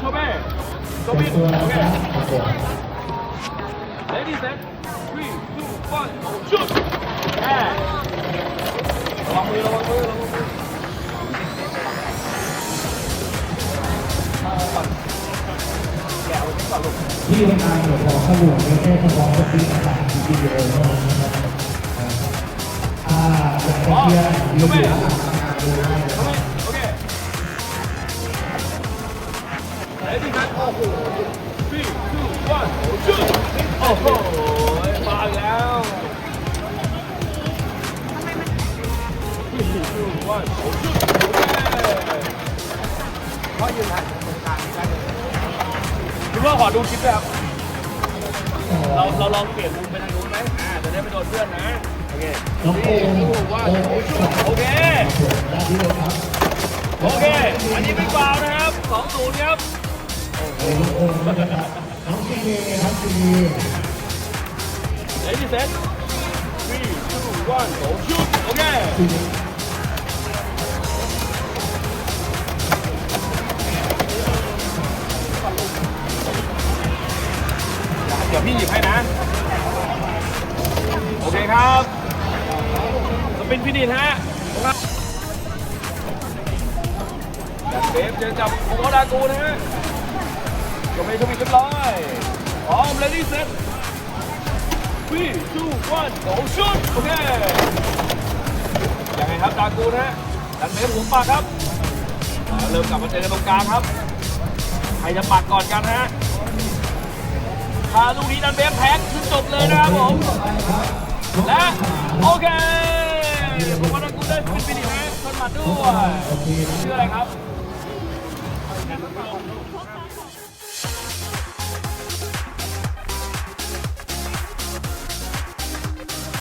โชเบ้โชบินตัวโอเคนะครับโอเค Ready set three two one shoot แม่ระวังมือระวังมือระวังมือแกะเอาไว้ก่อนลูกที่ทำงานเดี๋ยวขอข้อมูลไม่ใช่เฉพาะสปีดต่างๆวิดีโอเท่านั้นนะครับอ่าอยากจะเชียร์ยูทูบหลังทำงานดูได้นะคโอรั โอ้โห three two one shoot โอ้โหมาอีกแล้ว three two one shoot เพราะยืนถ่ายตรงกลางได้เลยคุณว่าขอดูคลิปด้วยครับ เราเราลองเปลี่ยนมุมไปทางนู้นไหมอ่าจะได้ไม่โดนเพื่อนนะ โอเคน้องโอมว่าโอมโอเคด้านนี้เลยครับโอเค อันนี้เป็นฟาวล์นะครับสองศูนย์ครับ โอ้โหน้องซีเมครับซีเมเลดี้เซต three two one go shoot โอเคซีเมเดี๋ยวพี่หยิบให้นะ โอเคครับสปินฟินิชฮะครับเบฟเจอกับโคโมดากูนะฮะ ไปชมอีกเรียบร้อยพร้อมเลดี้เซต three two one go shoot โอเคยังไงครับดากูนะฮะดันเบฟหัวปากครับเริ่มกลับมาเจอกันตรงกลางครับ ใครจะปักก่อนกันฮะถ้าลูกนี้ดันเบฟแพ้คือจบเลยนะครับผม และโอเคผมว่าดันกูได้สปินฟินิชนะชนมัดด้วยชื่ออะไรครับ